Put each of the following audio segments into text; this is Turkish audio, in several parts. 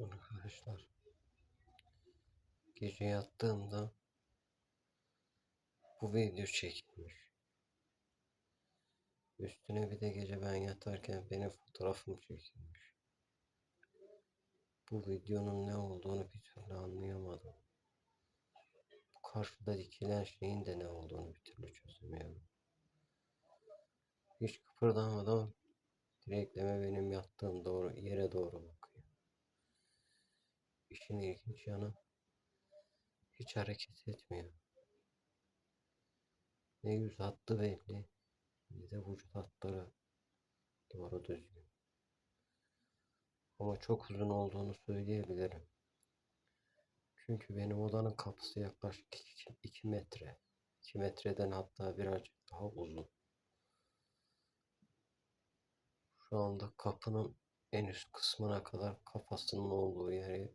Arkadaşlar gece yattığımda bu video çekilmiş. Üstüne bir de gece ben yatarken benim fotoğrafım çekilmiş. Bu videonun ne olduğunu bir türlü anlayamadım. Bu karşıda dikilen şeyin de ne olduğunu bir türlü çözemiyorum. Hiç kıpırdamadan direkleme benim yattığım doğru yere doğru bakıyor. İşin ilginç yanı hiç hareket etmiyor. Ne yüz hattı belli ne de vücut hatları doğru düzgün. Ama çok uzun olduğunu söyleyebilirim. Çünkü benim odanın kapısı yaklaşık 2 metre. 2 metreden hatta birazcık daha uzun. Şu anda kapının en üst kısmına kadar kafasının olduğu yeri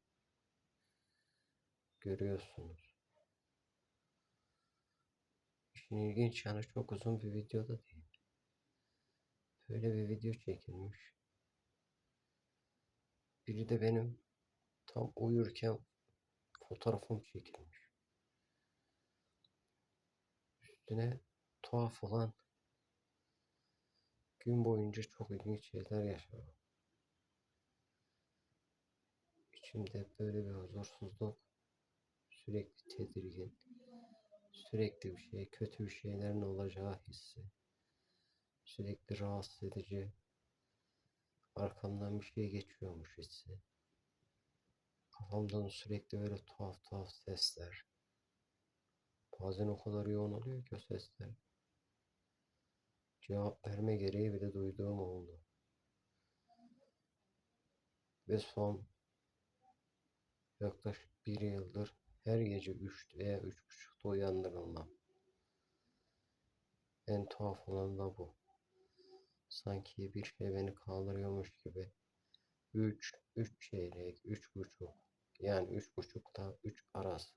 görüyorsunuz. İşin ilginç yanı çok uzun bir videoda değil. Böyle bir video çekilmiş. Biri de benim tam uyurken fotoğrafım çekilmiş. Üstüne tuhaf olan gün boyunca çok ilginç şeyler yaşadım. İçimde böyle bir huzursuzluk, sürekli tedirgin, sürekli bir şey, kötü bir şeylerin olacağı hissi, sürekli rahatsız edici, arkamdan bir şey geçiyormuş hissi. Kafamdan sürekli böyle tuhaf tuhaf sesler. Bazen o kadar yoğun oluyor ki o sesler. Cevap verme gereği bile duyduğum oldu. Ve son yaklaşık bir yıldır her gece 3 veya 3.30'da uyandırılmam. En tuhaf olan da bu. Sanki bir şey beni kaldırıyormuş gibi. 3, 3 çeyrek, 3.30 yani 3.30'da 3 arası.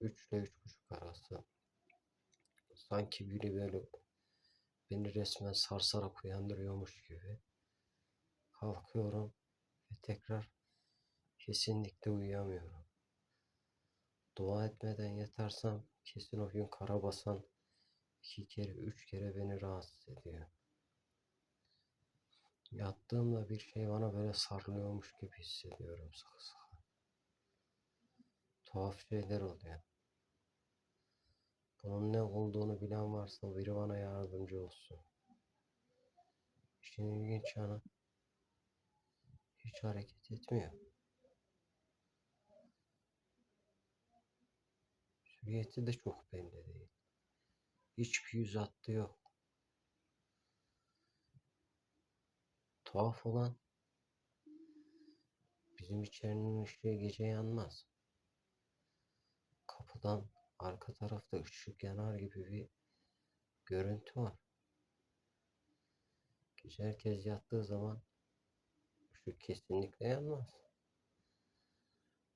3 ile 3.30 arası. Sanki biri böyle beni resmen sarsarak uyandırıyormuş gibi. Kalkıyorum ve tekrar kesinlikle uyuyamıyorum. Dua etmeden yatarsam kesin o gün karabasan iki kere üç kere beni rahatsız ediyor. Yattığımda bir şey bana böyle sarılıyormuş gibi hissediyorum sıkı sıkı. Tuhaf şeyler oluyor. Bunun ne olduğunu bilen varsa biri bana yardımcı olsun. İşin ilginç yanı hiç hareket etmiyor. Süriyeti de çok belli değil. Hiçbir yüz hattı yok. Tuhaf olan bizim içerinin ışığı gece yanmaz. Kapıdan arka tarafta ışık yanar gibi bir görüntü var. Gece herkes yattığı zaman ışık kesinlikle yanmaz.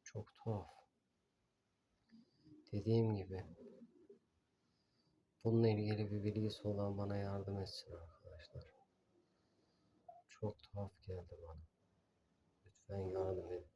Çok tuhaf. Dediğim gibi bununla ilgili bir bilgisi olan bana yardım etsin arkadaşlar. Çok tuhaf geldi bana. Lütfen yardım edin.